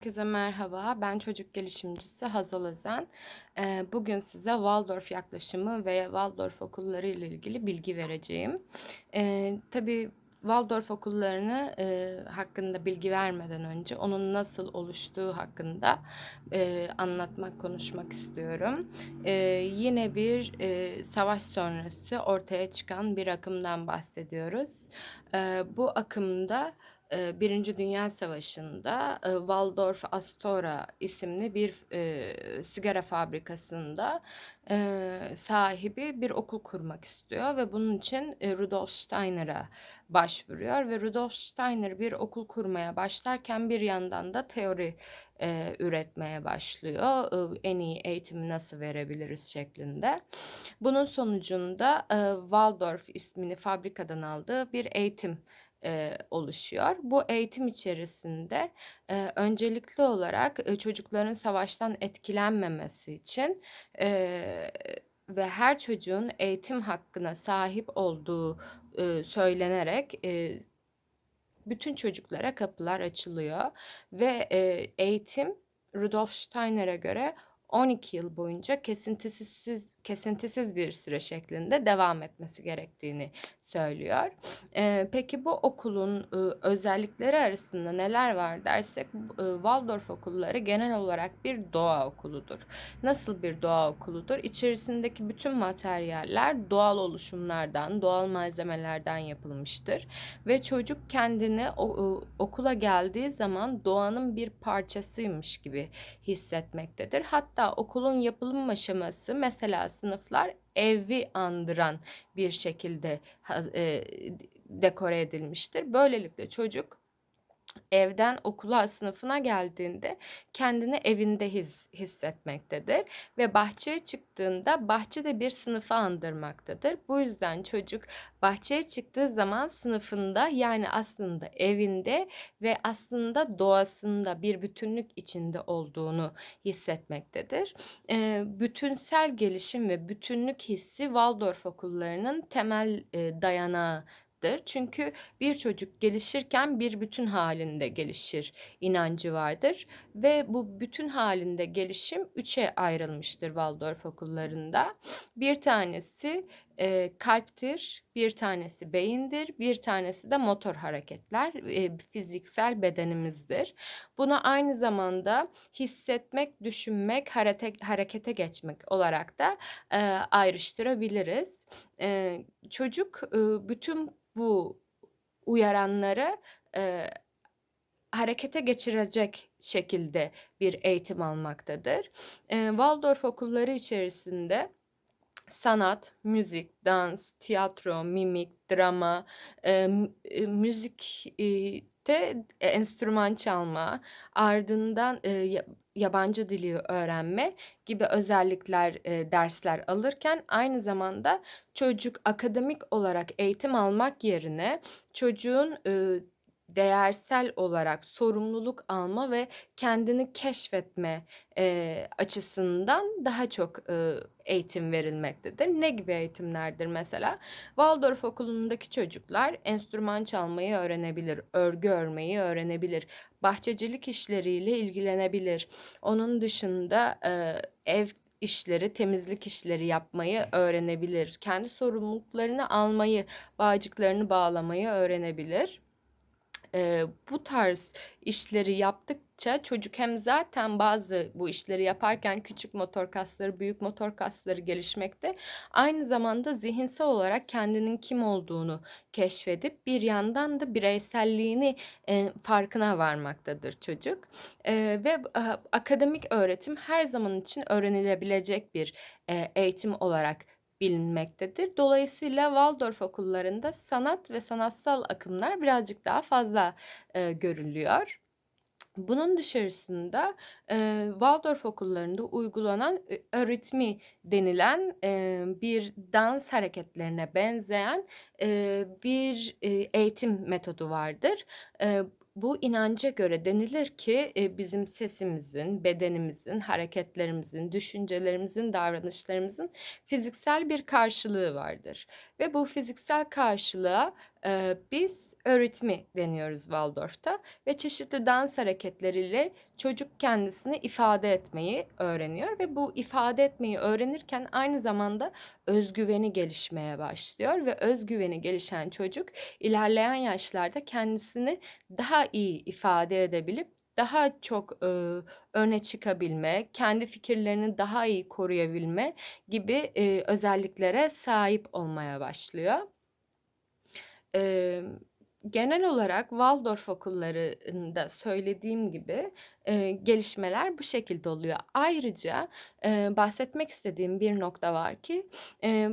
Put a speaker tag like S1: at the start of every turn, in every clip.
S1: Herkese merhaba. Ben çocuk gelişimcisi Hazal Özen. Ee, Bugün size Waldorf yaklaşımı ve Waldorf okulları ile ilgili bilgi vereceğim. Ee, tabii Waldorf okullarını e, hakkında bilgi vermeden önce onun nasıl oluştuğu hakkında e, anlatmak, konuşmak istiyorum. E, yine bir e, savaş sonrası ortaya çıkan bir akımdan bahsediyoruz. Bu akımda Birinci Dünya Savaşı'nda Waldorf Astora isimli bir e, sigara fabrikasında e, sahibi bir okul kurmak istiyor ve bunun için e, Rudolf Steiner'a başvuruyor ve Rudolf Steiner bir okul kurmaya başlarken bir yandan da teori e, üretmeye başlıyor. E, en iyi eğitimi nasıl verebiliriz şeklinde. Bunun sonucunda e, Waldorf ismini fabrikadan aldığı bir eğitim e, oluşuyor. Bu eğitim içerisinde e, öncelikli olarak e, çocukların savaştan etkilenmemesi için e, ve her çocuğun eğitim hakkına sahip olduğu e, söylenerek e, bütün çocuklara kapılar açılıyor ve e, eğitim Rudolf Steiner'e göre 12 yıl boyunca kesintisiz kesintisiz bir süre şeklinde devam etmesi gerektiğini söylüyor. E, peki bu okulun e, özellikleri arasında neler var dersek e, Waldorf okulları genel olarak bir doğa okuludur. Nasıl bir doğa okuludur? İçerisindeki bütün materyaller doğal oluşumlardan, doğal malzemelerden yapılmıştır ve çocuk kendini o, e, okula geldiği zaman doğanın bir parçasıymış gibi hissetmektedir. Hatta okulun yapılım aşaması mesela sınıflar evi andıran bir şekilde e, dekore edilmiştir. Böylelikle çocuk evden okula sınıfına geldiğinde kendini evinde his, hissetmektedir ve bahçeye çıktığında bahçe de bir sınıfı andırmaktadır. Bu yüzden çocuk bahçeye çıktığı zaman sınıfında yani aslında evinde ve aslında doğasında bir bütünlük içinde olduğunu hissetmektedir. E, bütünsel gelişim ve bütünlük hissi Waldorf okullarının temel e, dayanağı Çünkü bir çocuk gelişirken bir bütün halinde gelişir inancı vardır ve bu bütün halinde gelişim üçe ayrılmıştır Waldorf okullarında. Bir tanesi e, kalptir, bir tanesi beyindir, bir tanesi de motor hareketler, e, fiziksel bedenimizdir. Bunu aynı zamanda hissetmek, düşünmek, harete, harekete geçmek olarak da e, ayrıştırabiliriz. E, çocuk e, bütün bu uyaranları e, harekete geçirecek şekilde bir eğitim almaktadır. E, Waldorf okulları içerisinde sanat, müzik, dans, tiyatro, mimik, drama, e, müzik e, de enstrüman çalma, ardından e, yabancı dili öğrenme gibi özellikler e, dersler alırken aynı zamanda çocuk akademik olarak eğitim almak yerine çocuğun e, değersel olarak sorumluluk alma ve kendini keşfetme e, açısından daha çok e, eğitim verilmektedir. Ne gibi eğitimlerdir mesela? Waldorf okulundaki çocuklar enstrüman çalmayı öğrenebilir, örgü örmeyi öğrenebilir, bahçecilik işleriyle ilgilenebilir. Onun dışında e, ev işleri, temizlik işleri yapmayı öğrenebilir. Kendi sorumluluklarını almayı, bağcıklarını bağlamayı öğrenebilir e, bu tarz işleri yaptıkça çocuk hem zaten bazı bu işleri yaparken küçük motor kasları, büyük motor kasları gelişmekte. Aynı zamanda zihinsel olarak kendinin kim olduğunu keşfedip bir yandan da bireyselliğini e, farkına varmaktadır çocuk. E, ve e, akademik öğretim her zaman için öğrenilebilecek bir e, eğitim olarak bilinmektedir. Dolayısıyla Waldorf okullarında sanat ve sanatsal akımlar birazcık daha fazla e, görülüyor. Bunun dışarısında e, Waldorf okullarında uygulanan öritmi denilen e, bir dans hareketlerine benzeyen e, bir e, eğitim metodu vardır. E, bu inanca göre denilir ki e, bizim sesimizin, bedenimizin, hareketlerimizin, düşüncelerimizin, davranışlarımızın fiziksel bir karşılığı vardır. ve bu fiziksel karşılığa e, biz öğretimi deniyoruz Waldorf'ta ve çeşitli dans hareketleriyle çocuk kendisini ifade etmeyi öğreniyor ve bu ifade etmeyi öğrenirken aynı zamanda özgüveni gelişmeye başlıyor ve özgüveni gelişen çocuk ilerleyen yaşlarda kendisini daha iyi ifade edebilip daha çok e, öne çıkabilme, kendi fikirlerini daha iyi koruyabilme gibi e, özelliklere sahip olmaya başlıyor. E, genel olarak Waldorf okullarında söylediğim gibi e, gelişmeler bu şekilde oluyor. Ayrıca e, bahsetmek istediğim bir nokta var ki e,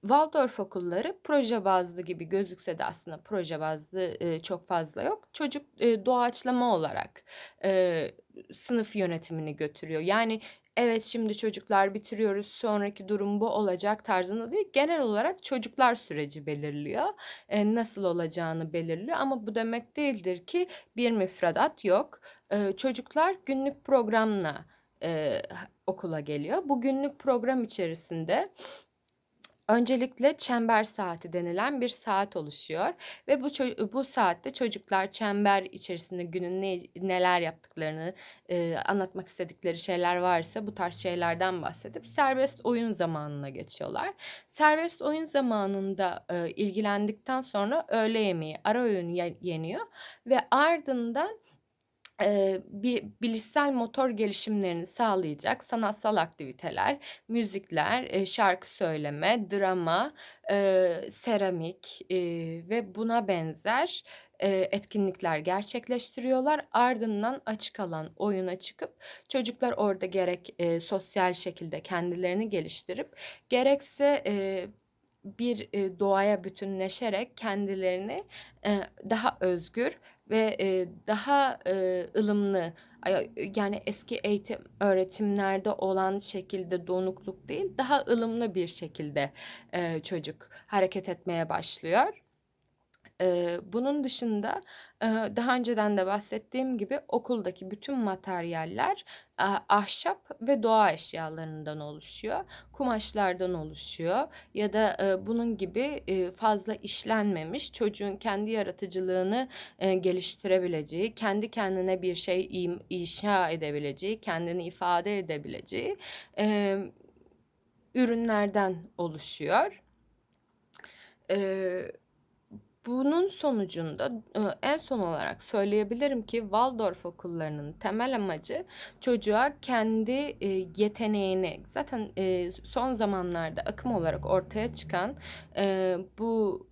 S1: Waldorf okulları proje bazlı gibi gözükse de aslında proje bazlı e, çok fazla yok. Çocuk e, doğaçlama olarak e, sınıf yönetimini götürüyor. Yani evet şimdi çocuklar bitiriyoruz sonraki durum bu olacak tarzında değil. Genel olarak çocuklar süreci belirliyor. E, nasıl olacağını belirliyor ama bu demek değildir ki bir müfredat yok. E, çocuklar günlük programla e, okula geliyor. Bu günlük program içerisinde Öncelikle çember saati denilen bir saat oluşuyor ve bu bu saatte çocuklar çember içerisinde günün ne, neler yaptıklarını e, anlatmak istedikleri şeyler varsa bu tarz şeylerden bahsedip serbest oyun zamanına geçiyorlar. Serbest oyun zamanında e, ilgilendikten sonra öğle yemeği, ara öğün yeniyor ve ardından e, bir bilişsel motor gelişimlerini sağlayacak sanatsal aktiviteler, müzikler, e, şarkı söyleme, drama, e, seramik e, ve buna benzer e, etkinlikler gerçekleştiriyorlar. Ardından açık alan oyuna çıkıp çocuklar orada gerek e, sosyal şekilde kendilerini geliştirip gerekse e, bir doğaya bütünleşerek kendilerini daha özgür ve e, daha e, ılımlı yani eski eğitim öğretimlerde olan şekilde donukluk değil daha ılımlı bir şekilde e, çocuk hareket etmeye başlıyor. Ee, bunun dışında e, daha önceden de bahsettiğim gibi okuldaki bütün materyaller e, ahşap ve doğa eşyalarından oluşuyor. Kumaşlardan oluşuyor ya da e, bunun gibi e, fazla işlenmemiş çocuğun kendi yaratıcılığını e, geliştirebileceği, kendi kendine bir şey inşa edebileceği, kendini ifade edebileceği e, ürünlerden oluşuyor. Evet bunun sonucunda en son olarak söyleyebilirim ki Waldorf okullarının temel amacı çocuğa kendi yeteneğini zaten son zamanlarda akım olarak ortaya çıkan bu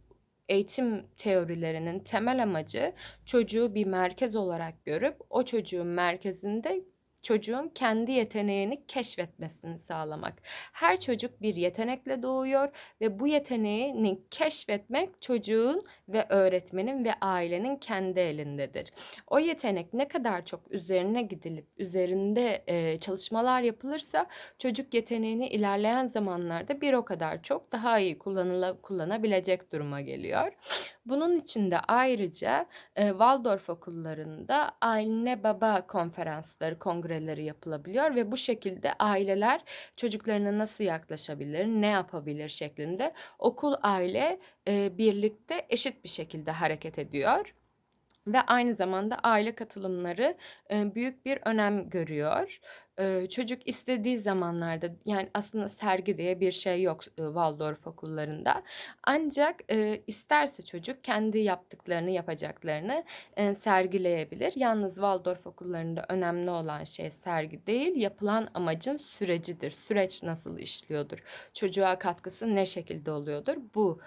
S1: eğitim teorilerinin temel amacı çocuğu bir merkez olarak görüp o çocuğun merkezinde çocuğun kendi yeteneğini keşfetmesini sağlamak. Her çocuk bir yetenekle doğuyor ve bu yeteneğini keşfetmek çocuğun ve öğretmenin ve ailenin kendi elindedir. O yetenek ne kadar çok üzerine gidilip üzerinde e, çalışmalar yapılırsa çocuk yeteneğini ilerleyen zamanlarda bir o kadar çok daha iyi kullanıla, kullanabilecek duruma geliyor. Bunun için de ayrıca e, Waldorf okullarında anne baba konferansları, kongreleri yapılabiliyor ve bu şekilde aileler çocuklarına nasıl yaklaşabilir, ne yapabilir şeklinde okul aile e, birlikte eşit bir şekilde hareket ediyor ve aynı zamanda aile katılımları e, büyük bir önem görüyor. Çocuk istediği zamanlarda yani aslında sergi diye bir şey yok Waldorf okullarında. Ancak isterse çocuk kendi yaptıklarını yapacaklarını sergileyebilir. Yalnız Waldorf okullarında önemli olan şey sergi değil, yapılan amacın sürecidir. Süreç nasıl işliyordur? Çocuğa katkısı ne şekilde oluyordur? Bu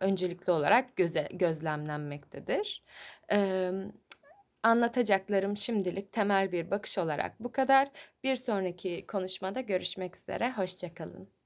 S1: öncelikli olarak göze, gözlemlenmektedir. Anlatacaklarım şimdilik temel bir bakış olarak bu kadar. Bir sonraki konuşmada görüşmek üzere. Hoşçakalın.